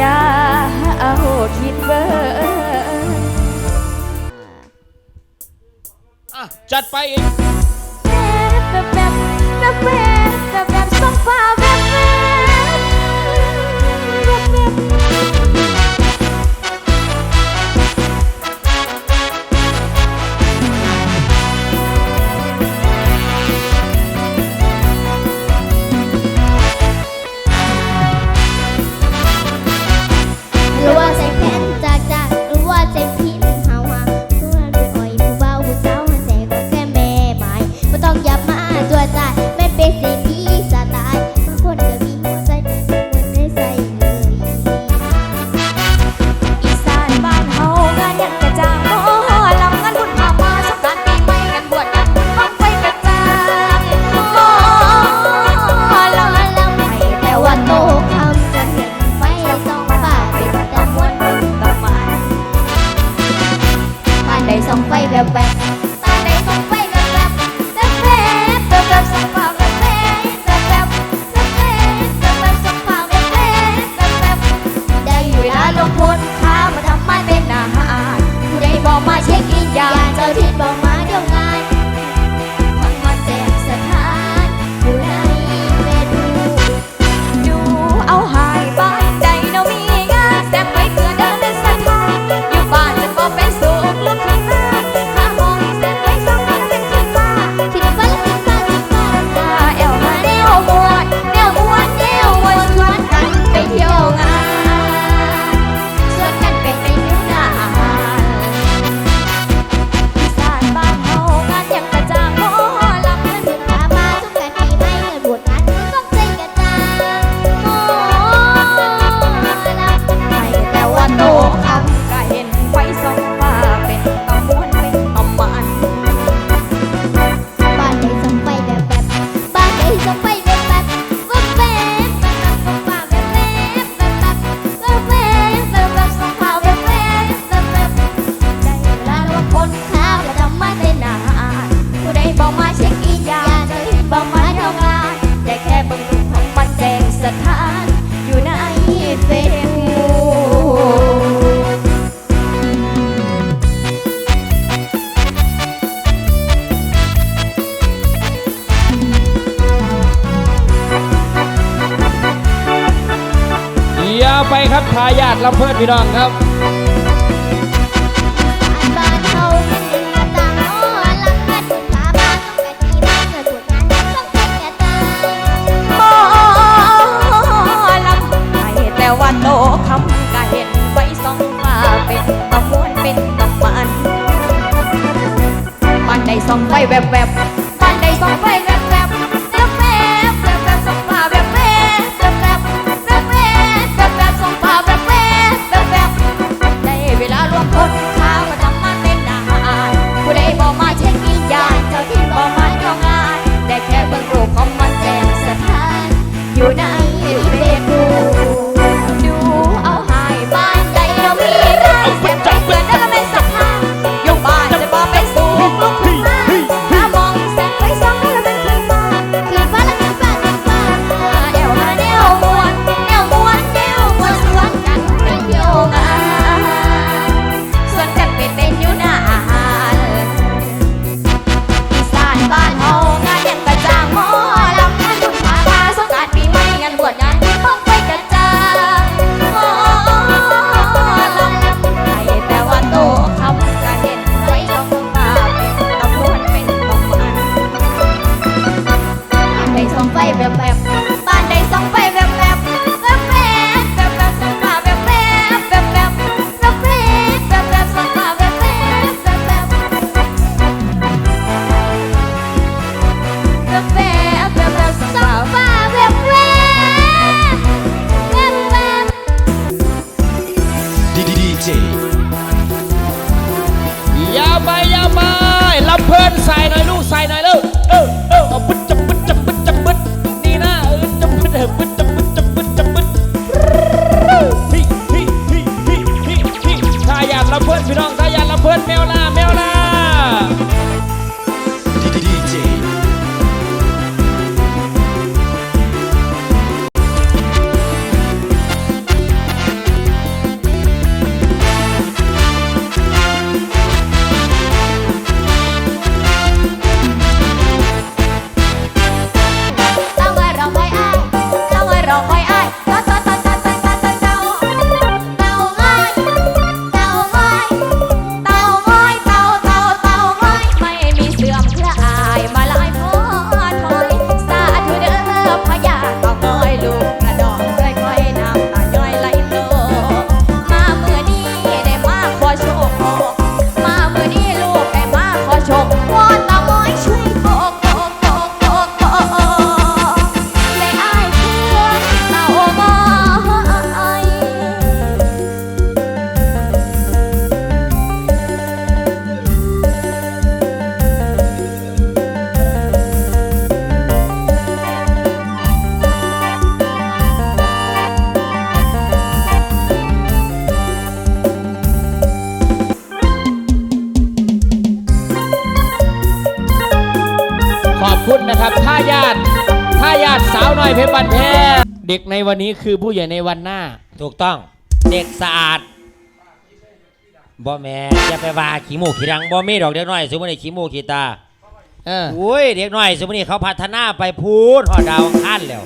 จะเอาคิดเบอร์จัดไปอีก บอกมาเช็คอียาเจะให้บอกมาทำงานแต่แค่บังลุกของมันแดงสถาน อยู่ในเฟซยาวไปครับทายาทลำเพิดพี่น้องครับ แวบๆายาดสาวน้อยเพชรบันแท้เด็กในวันนี้คือผู้ใหญ่ในวันหน้า ถูกต้อง เด็กสะอาดบ่แม่นอย่าไปว่าขี้มูกขี้รังบ่มีดอกเด็กน้อยสมมุติขี้มูกขี้ตาเอออุ้ยเด็กน้อยสมมุติเขาพัฒนาไปพูดหอดดาวอังคานแล้ว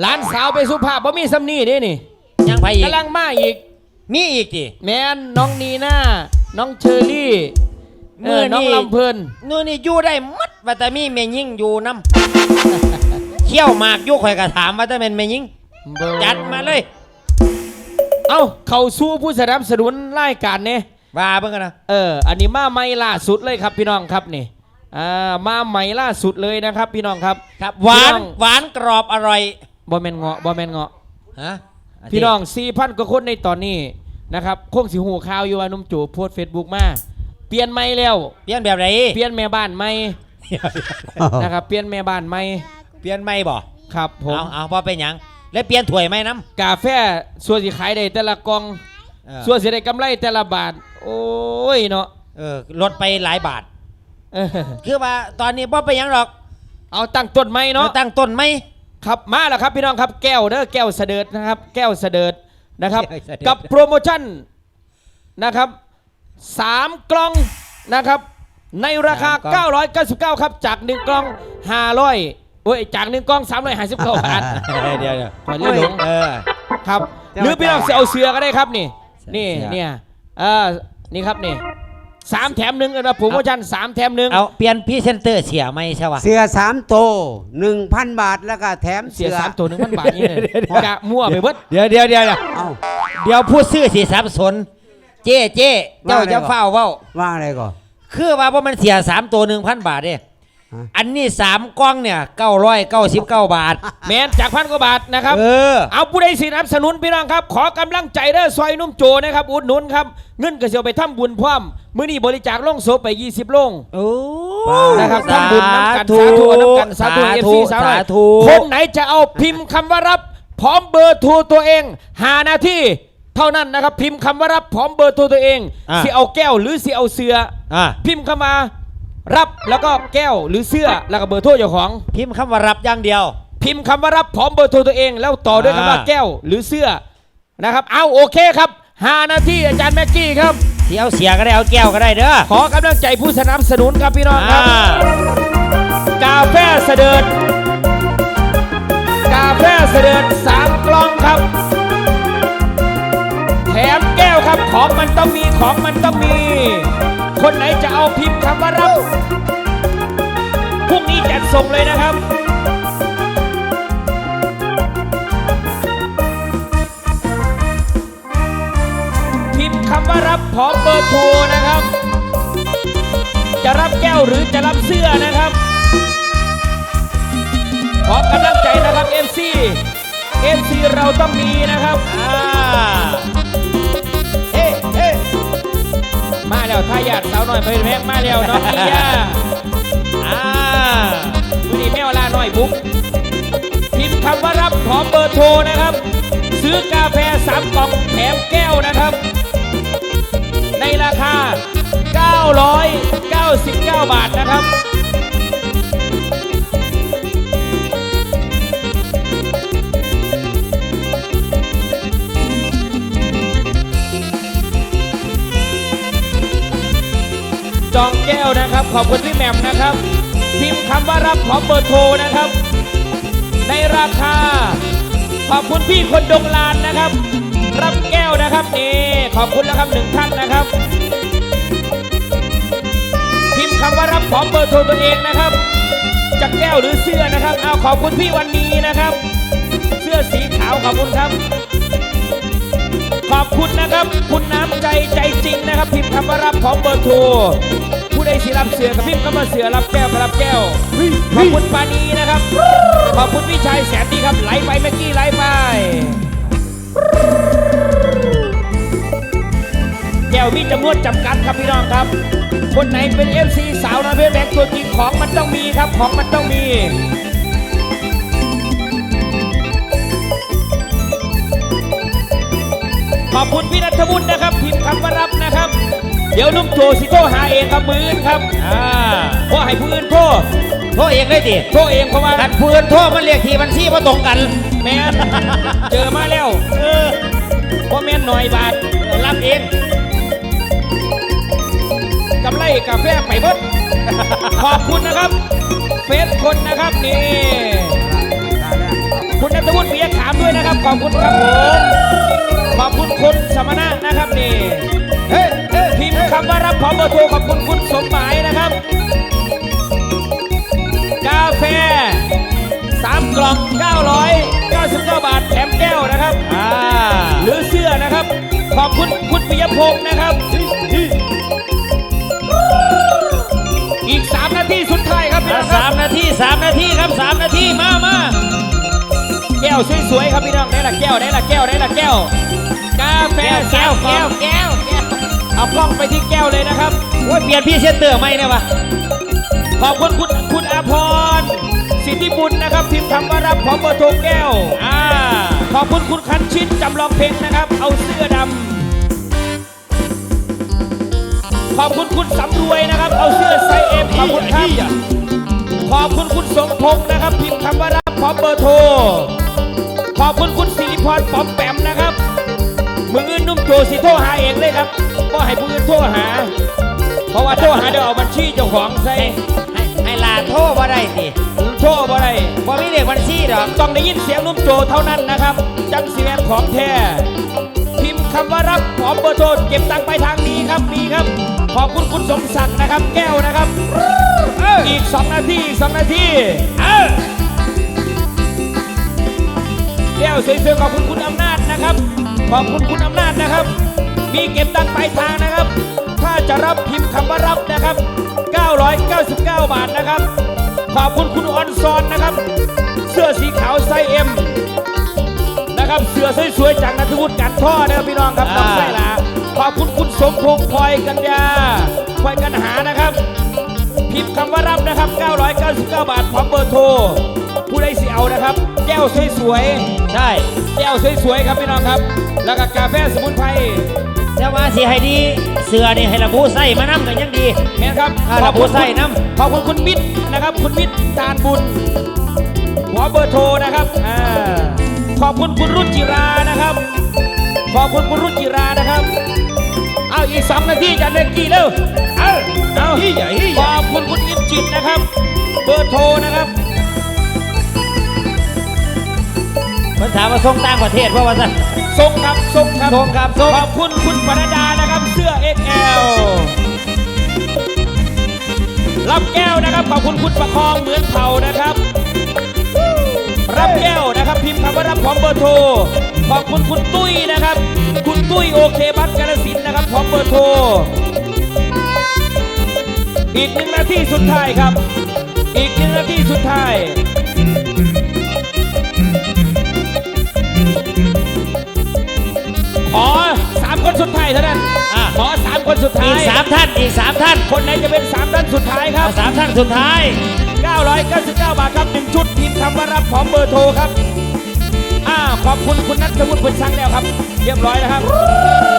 หลานสาวไปสุภาพบ่มีสำนีเด้นี่ยังไปอีกกำลังมาอีกมีอีกดิแมนน้องนีน่าน้องเชอรี่เออน้องลำเพลินนู่นนี่อยู่ได้มัดว่าแต่มีแม่ยิ่งอยู่น้ำ เขี้ยวหมากอยู่ข่อยก็ถามว่าแต่เป็นแม่ยิ่งจัดมาเลย เอ้าเขาสู้ผู้สนับสนุนรายการเนี่ยว่าเบิ่งกันนะเออ อันนี้มาใหม่ล่าสุดเลยครับพี่น้องครับนี่อ่ามาใหม่ล่าสุดเลยนะครับ พี่น้องครับครับหวานพี่น้องหวานกรอบอร่อยบอแมนเงาะบอแมนเงาะฮะพี่น้องสี่พันกว่าคนในตอนนี้นะครับคงสิหูข่าวอยู่ว่าหนุ่มจูโพสเฟซบุ๊กมาเปลี่ยนไม่แล้ว เปลี่ยนแบบไหนเปลี่ยนแม่บ้านไม่นะครับเปลี่ยนแม่บ้านไม่ เปลี่ยนไม่บ่ครับผมเอาเอาพอเป็นหยังแล้วเปลี่ยนถ้วยไหมน้ำกาแฟส่วนสิขายได้แต่ละกล่องเออส่วนสิได้กำไรแต่ละบาท โอ้ยเนาะเออลดไปหลายบาท เออคือว่าตอนนี้บ่เป็นหยังหรอกเอาตั้งต้นไม้เนาะ เราตั้งต้นไหม ครับมาแล้วครับพี่น้องครับแก้วเด้อแก้วเสดิร์ดนะครับ แก้วเสดิร์ดนะครับ แก้วเสดิร์ด กับโปรโมชั่นนะครับสามกล่องนะครับ ในราคา 999 ครับ จาก 1 กล่อง500 โอ้ยจาก1กล่อง359บาทเดี๋ยวเดี๋ยวขอเลื่อนลงเออครับแต่หรือว่าพี่น้องจะเอาเสือก็ได้ครับนี่เสือนี่เสือเนี่ยเออนี่ครับนี่สามแถมหนึ่งนะโปรโมชั่นสามแถมหนึ่งเอาเปลี่ยนพรี่เซนเตอร์เสียไหมใช่ปะเสือสามโตหนึ่งพันบาทแล้วก็แถมเสีเสืยอสามตัวหนึ่งพันบาทนี่เลยกะมั่วไปเบิดเดี๋ยวเดี๋ยวเดี๋ยวเดี๋ยวเอ้าเดี๋ยวผู้ซื้อสีสับสน เจ๊เจ๊เจ้าว่าอะไรจะก่อนเฝ้าเว้าว่าอะไรก่อนคือว่าว่ามันเสียสามตัวหนึ่งพันบาทเด้ฮะ อันนี้สามกล้องเนี่ยเก้าร้อยเก้าสิบเก้าบาท แมนจากพันกว่าบาทนะครับ เออ เอาผู้ใดสนับสนุนพี่น้องครับ ขอกำลังใจเด้อซอยนุ่มโจนะครับ อุดหนุนครับ เงินก็เสียไปทำบุญพร้อมมื้อนี้บริจาคลงศพไป 20โลงโอ้นะครับทำบุญน้ำกันสาธุน้ำกันสาธุเอฟซีสาสาธุธุคนไหนจะเอาพิมพ์คำว่ารับ พร้อมเบอร์โทรตัวเองหานาทีเท่านั้นนะครับ พิมพ์คำว่ารับพร้อมเบอร์โทรตัวเองสิเอาแก้วหรือสิเอาเสืออะพิมพ์เข้ามา รับแล้วก็แก้วหรือเสื้อแล้วก็เบอร์โทรเจ้าของ พิมพ์คำว่ารับอย่างเดียว พิมพ์คำว่ารับพร้อมเบอร์โทรตัวเอง แล้วต่อด้วยคำว่าอ่าแก้วหรือเสื้อนะครับ เอาโอเคครับ5นาทีอาจารย์แม็กกี้ครับที่เอาเสียก็ได้เอาแก้วก็ได้เด้อ ขอกำลังใจผู้สนับสนุนครับพี่น้องครับ อ่า กาแฟเสดิร์ดกาแฟเสดิร์ดสามกล่องครับ แถมแก้วครับของมันต้องมีของมันต้องมี คนไหนจะเอาพิมพ์คำว่ารับพรุ่งนี้จัดส่งเลยนะครับพิมพ์คำว่ารับพร้อมเบอร์โทรนะครับ จะรับแก้วหรือจะรับเสื้อนะครับ ขอกำลังใจนะครับ MC MC เราต้องมีนะครับอ่า มาแล้วทายาทสาวน้อยเพลินแพงมาแล้วน้องนิยาอ่าดูนี่แมวลาน้อยบุ๊กพิมพ์คำว่ารับพร้อมเบอร์โทรนะครับ ซื้อกาแฟสามกล่องแถมแก้วนะครับ ในราคา 999 บาทนะครับ จองแก้วนะครับ ขอบคุณพี่แหม่มนะครับ พิมพ์คำว่ารับพร้อเบอร์โทรนะครับ ในราคา ขอบคุณพี่คนดงลานนะครับ รับแก้วนะครับนี่ขอบคุณแล้วครับหนึ่งท่านนะครับ พิมพ์คำว่ารับพร้อเบอร์โทรตัวเองนะครับจะแก้วหรือเสื้อนะครับ เอาขอบคุณพี่วันนี้นะครับ เสื้อสีขาวขอบคุณครับ ขอบคุณนะครับ คุณน้ำใจใจจริงนะครับพิมพ์คำว่ารับพร้อมเบอร์โทรผู้ใดสิรับเสือกับพิมพ์คำว่าเสือรับแก้วรับแก้วขอบคุณปานีนะครับ ขอบคุณพี่ชายแสนดีครับไหลไปเมื่อกี้ไหลไปแก้วมีจำนวนจำกัดครับพี่น้องครับ คนไหนเป็น FC สาวน้อยเพชรแบงค์ตัวจริงของมันต้องมีครับของมันต้องมี ขอบคุณพี่นัทวุฒินะครับพิมพ์คำว่ารับนะครับ เดี๋ยวนุ่มโจสิโทรหาเองครับมืออื่นครับอ่าว่าให้ผู้อื่นโทรโทรเองเลยดิโทรเองเพราะว่ากันผู้อื่นโทรมันเรียกทีบัญชีมาตรงกัน แมนเจอมาแล้วเออพ่อแม่นหน่อยบาทรับเองกำไรกาแฟไปเบิดขอบคุณนะครับ เฟซคนนะครับนี่ คุณนัทวุฒิเบียขามด้วยนะครับ ขอบคุณครับผมขอบคุณคุณสมณะนะครับนี่เฮ้ยเฮ้ยพิมพ์คำว่ารับพร้อมเบอร์โทรขอบคุณคุณสมหมายนะครับ กาแฟสามกล่อง 999 บาทแถมแก้วนะครับอ่าหรือเสื้อนะครับ ขอบคุณคุณปิยพงศ์นะครับ อีก 3 นาทีสุดท้ายครับพี่น้องคสารับมนาทีสามนาทีครับสามนาทีมามาแก้ วสวยๆครับพี่น้องได้ละแก้วได้ละแก้วได้ละแก้ว กาแฟแก้วแก้วสามแก้วแก้วเอากล้องไปที่แก้วเลยนะครับโอ้ยเปลี่ยนพี่เชนเตอร์ไหมเนี่ยวะขอบคุณคุณคุณอาพรสิทธิบุญนะครับพิมพ์คำว่ารับพร้อมเบอร์โทรแก้วอ่าขอบคุณคุณคันชิดจำลองเพลงนะครับ เอาเสื้อดำขอบคุณคุณสำรวยนะครับ เอาเสื้อไซส์เอ็มขอบคุณครับขอบคุณคุณสมพงษ์นะครับ พิมพ์คำว่ารับพร้อมเบอร์โทรข อบคุณคุณสิริพรปอมแปมนะครับ มืออื่นนุ่มโจสิโทรหาเองเลยครับก็ให้ผู้อื่นโทรหา เพราะว่าโทรหาเดี๋ยวเอาบัญชีเจ้าของใส่ให้ให้ลาโทรมาได้สิโทรบ่ได้พอมีเรียกบัญชีดอกต้องได้ยินเสียงนุ่มโจเท่านั้นนะครับ จังเสียงของแท้พิมพ์คำว่ารับพร้อมเบอร์โทรเก็บตังค์ไปทางนี้ครับมีครับ ขอบคุณคุณสมศักดิ์นะครับ แก้วนะครับ อีก2นาทีอีก2นาทีเออ แก้วสวยๆขอบคุณคุณอำนาจนะครับ ขอบคุณคุณอำนาจนะครับ มีเก็บตังค์ปลายทางนะครับ ถ้าจะรับพิมพ์คำว่ารับนะครับ 999 บาทนะครับ ขอบคุณคุณออนซอนนะครับ เสื้อสีขาวไซส์เอ็มนะครับ เสื้อสวยๆจากนัทวุฒิกันท่อนะครับพี่น้องครับน้องไส้หลาขอบคุณคุณสมพงษ์พลอยกัญญาพลอยกันหานะครับพิมพ์คำว่ารับนะครับ 999 บาทพร้อมเบอร์โทรผู้ใดสิเอานะครับแก้วสวยๆ ใช่แก้วสวยๆ ครับพี่น้องครับ แล้วก็กาแฟสมุนไพรแต่ว่าสิให้ดีเสือนี่ให้ระบุใส่มานํกันยังดีแม่นครับอ่าระบุใส่น้ำขอบคุณคุณมิตรนะครับ คุณมิตรตานบุญหัวเบอร์โทรนะครับอ่าขอบคุณคุณรุจิรานะครับ ขอบคุณคุณรุจิรานะครับ เอาอีกสองนาทีจะเล่นกี่เร็วเอาเอาขอบคุณคุณอิมจิตนะครับ เบอร์โทรนะครับ เพิ่นถามว่าส่งต่างประเทศเพราะว่าซั่น ส่งครับส่งครับส่งครับส่ง ขอบคุณคุณปรดานะครับ เสื้อ XL รับแก้วนะครับ ขอบคุณคุณประคองเหมือนเผานะครับ รับแก้วนะครับ พิมพ์คำว่ารับพร้อมเบอร์โทร ขอบคุณคุณตุ้ยนะครับ คุณตุ้ยโอเคบัสกาลสินธุ์นะครับพร้อมเบอร์โทร อีกหนึ่งนาทีสุดท้ายครับ อีกหนึ่งนาทีสุดท้าย ขอสามคนสุดท้ายเท่านั้นอะ ขอสามคนสุดท้าอีย กสามท่านอีกสามท่านคนไหนจะเป็นสามท่านสุดท้ายครัเอาบสามท่านสุดท้าย 999 บาทครับหนึ่งชุดพิมพ์คำว่ารับพร้อมเบอร์โทรครับอ่าขอบคุณคุณนัทวุฒิบุญชังแล้วครับ เรียบร้อยแล้วครับ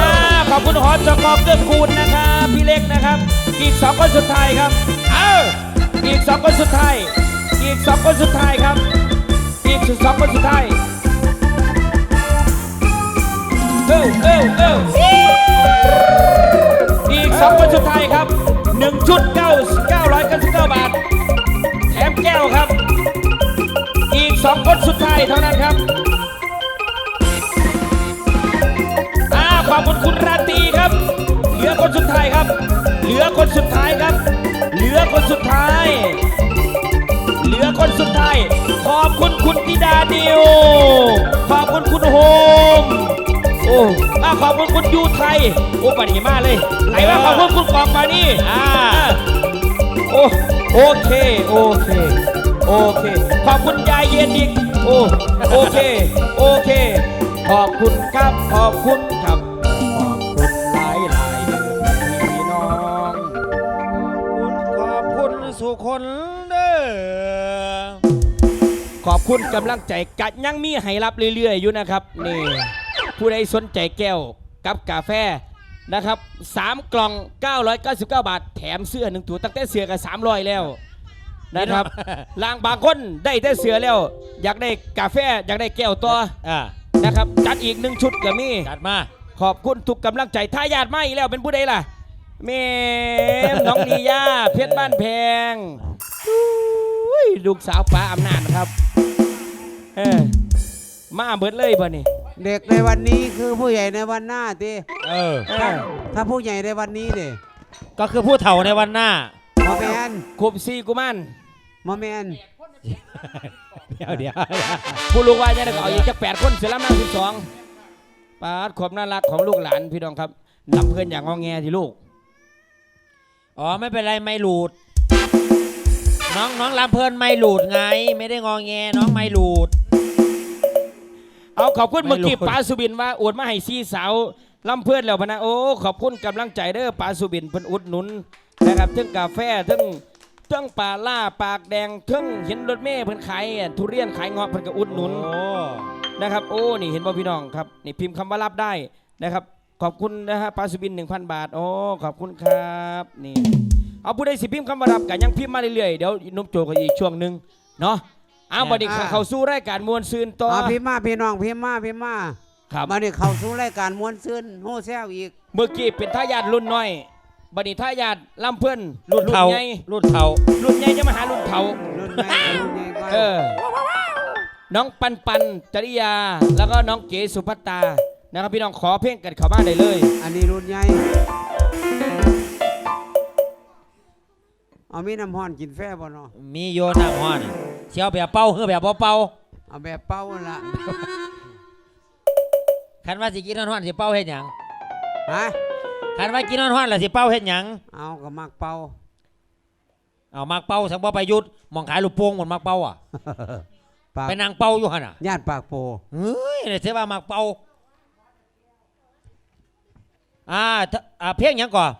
อ่าขอบคุณหอจกเกื้อกูลนะครับพี่เล็กนะครับ อีกสองคนสุดท้ายครับ เอ้าอีกสองคนสุดท้าย อีกสองคนสุดท้ายครับ อีกสองคนสุดท้าย เอ้าเอ้าเอ้าอีกสองคนสุดท้ายครับหนึ่งชุด9 999บาท แถมแก้วครับ อีกสองคนสุดท้ายเท่านั้นครับอ่าขอบคุณคุณราตรีครับ เหลือคนสุดท้ายครับ เหลือคนสุดท้ายครับ เหลือคนสุดท้าย เหลือคนสุดท้าย ขอบคุณคุณธิดาดิวขอบคุณคุณโฮม โอ้อ่าขอบคุณคุณยูไทย โอ้ปันนี้มาเลย ไหนว่าขอบคุณคุณกองปานี่อ่าโอ้โอเค โอเค โอเค ขอบคุณยายเย็นอีกโอ้โอเค โอเค ขอบคุณครับ ขอบคุณครับ ขอบคุณหลายหลายๆเด้อพี่น้องคุณขอบคุณสุคนเด้อขอบคุณกำลังใจกัดยังมีให้รับเรื่อยๆอยู่นะครับนี่ ผู้ใดสนใจแก้วกับกาแฟนะครับสามกล่อง 999 บาท แถมเสื้อหนึ่งตัวตั้งแต่เสื้อกับ300 แล้วนะครับลางบางคนได้แต่เสือแล้ว อยากได้กาแฟอยากได้แก้วตัวอ่านะครับจัดอีกหนึ่งชุดก็มีจัดมา ขอบคุณทุกกำลังใจทายาทมาอีกแล้วเป็นผู้ใดล่ะเมมน้องลียาเพชรบ้านแพงอุ้ยลูกสาวป้าอำนาจนะครับ เออมาเบิดเลยป่ะนี่ เด็กในวันนี้คือผู้ใหญ่ในวันหน้าทีเออเออถ้าผู้ใหญ่ในวันนี้เด้ก็คือผู้เฒ่าในวันหน้า มอแมนคุบซีกุมันมอแมนเดี๋ยวเดี๋ยวผู้ลูกว่าจะได้ก็เอาอีกจักแปดคนเสือลำนั่งสิบสองปาดความน่ารักของลูกหลานพี่น้องครับลำเพื่อนอย่างงอแงที่ลูก อ๋อไม่เป็นไรไม่หลุด น้องน้องลำเพลินไม่หลุดไง ไม่ได้งอแงน้องไม่หลุด เอาขอบคุณไม่เมื่อกี้รู้ป้าสุบินว่าอวดมาให้ซีสาวลำเพื่อนแล้วพะนะโอ้ขอบคุณกำลังใจเด้อป้าสุบินเพิ่นอุดหนุนนะครับทั้งกาแฟทั้งทั้งปลาล่าปากแดงทั้งเห็นรถเมย์เพิ่นขายอะทุเรียนขายเงาะเพิ่นก็อุดหนุนโอ้นะครับโอ้นี่เห็นบ่พี่น้องครับนี่พิมพ์คำว่ารับได้นะครับ ขอบคุณนะฮะป้าสุบิน 1,000 บาทโอ้ขอบคุณครับนี่เอาผู้ใดสิพิมพ์คำว่ารับกันยังพิมพ์มาเรื่อยๆเดี๋ยวนุ่มโจก็อีกช่วงหนึ่งเนาะเอาบัดนี้เข้าสู่รายการมวลซืนต่อเอาพี่มาพี่น้องพี่มาพี่มาครับ มาเนี่เข้าสู่รายการม้วนซื่นโฮแซวอีก เมื่อกี้เป็นทายาทรุ่นน้อยบัดนี้ทายาทลำเพื่อนรุ่นเฒ่าใหญ่รุ่นเฒ่ารุ่นใหญ่จะมาหารุ่นเฒ่า รุ่นใหญ่รุ่นใหญ่ก่อนเออ น้องปันปันจริยา แล้วก็น้องเก๋สุภัตตา นะครับพี่น้องขอเพลงกันเข้ามาได้เลย อันนี้รุ่นใหญ่เอามีน้ำห้อนกินแฟบ่เนาะมีโยน้ำห้อน เชียวแบบเป่าเฮือแบบบ่เป่าเอาแบบเป้านั่นละคันว่าสิกินน้ำห้อนสิเป่าเฮ็ดหยังฮะคันว่ากินน้ำห้อนแล้วสิเป่าเฮ็ดหยังเอาก็มักเป้าเอามักเป่าสังบ่ไปยุดหมองขายลูกโป่งหมดมักเป่าอะปากไปนั่งเป่าอยู่หั่นน่ะญาติปากโปเฮ้ยเสียว่ามักเป่าอ่าถ้าอ่าเพลงหยังก่อน